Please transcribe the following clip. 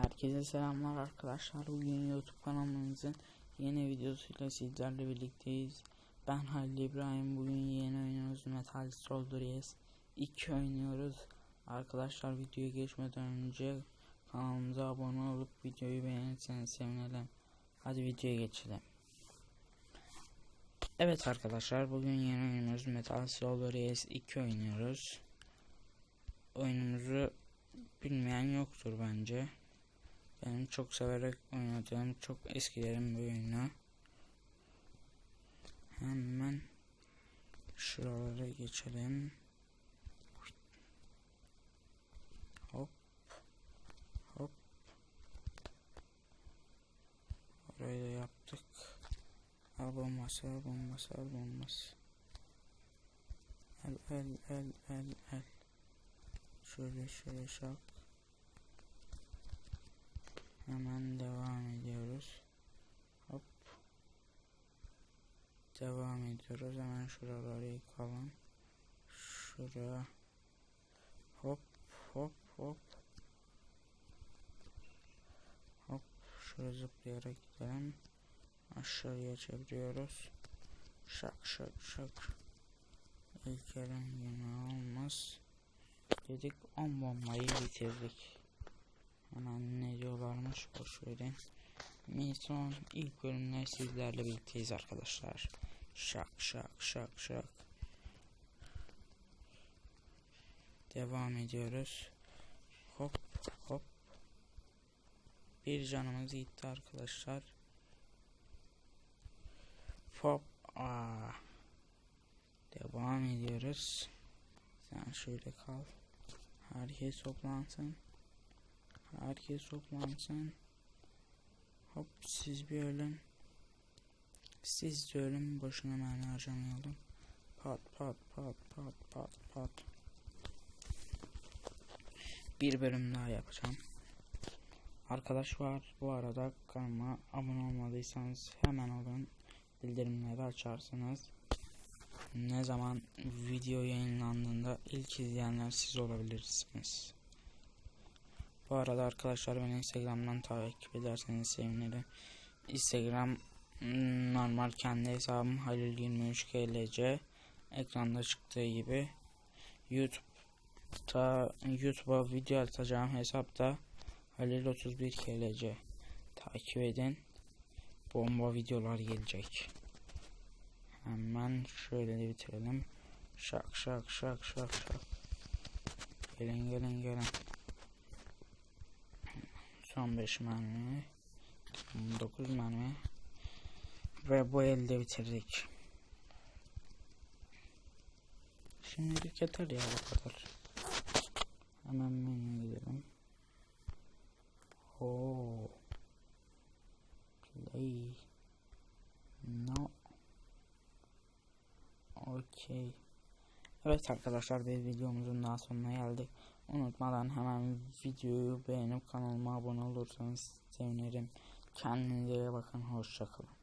Herkese selamlar arkadaşlar. Bugün YouTube kanalımızın yeni videosuyla sizlerle birlikteyiz. Ben Halil İbrahim. Bugün yeni oynuyoruz. Metal Soldier Yes 2 oynuyoruz. Arkadaşlar videoya geçmeden önce kanalımıza abone olup videoyu beğenirseniz sevinirim. Hadi videoya geçelim. Evet arkadaşlar bugün yeni oyunumuz Metal Soldier Yes 2 oynuyoruz. Oyunumuzu bilmeyen yoktur bence. Benim çok severek oynadığım çok eskilerin bir oyunu. Hemen şuralara geçelim. Hop. Hop. Orayı da yaptık. Al bombası, al bombası, al bombası. El, el, el, el, el. Şöyle, şöyle şak. Hemen devam ediyoruz. Hop. Devam ediyoruz. Hemen şuraları yıkalım. Şuraya. Hop hop hop. Hop. Şöyle zıplayarak gidelim. Aşağıya çeviriyoruz. Şak şak şak. İlk yine olmaz. Dedik 10 bombayı bitirdik. Hemen ne diyorlarmış boş verin. Mison ilk bölümde sizlerle birlikteyiz arkadaşlar. Şak şak şak şak. Devam ediyoruz. Hop hop. Bir canımız gitti arkadaşlar. Hop. Aa. Devam ediyoruz. Sen şöyle kal. Herkes toplansın. Herkes toplansın. Hop siz bir ölün. Siz de ölün. Boşuna mermi harcamayalım. Pat pat pat pat pat pat. Bir bölüm daha yapacağım. Arkadaş var. Bu arada kanalıma abone olmadıysanız hemen olun. Bildirimleri açarsınız. Ne zaman video yayınlandığında ilk izleyenler siz olabilirsiniz. Bu arada arkadaşlar beni Instagram'dan takip ederseniz sevinirim. Instagram hmm, normal kendi hesabım Halil 23 KLC ekranda çıktığı gibi YouTube'da YouTube'a video atacağım hesapta Halil 31 KLC takip edin. Bomba videolar gelecek. Hemen şöyle de bitirelim. Şak şak şak şak şak. Gelin gelin gelin. Son 5 mermi. 9 mermi. Ve bu elde bitirdik. Şimdilik yeter ya bu kadar. Hemen menüye gidelim. Oo. Play. No. Okey. Evet arkadaşlar bir videomuzun daha sonuna geldik. Unutmadan hemen videoyu beğenip kanalıma abone olursanız sevinirim. Kendinize iyi bakın. Hoşçakalın.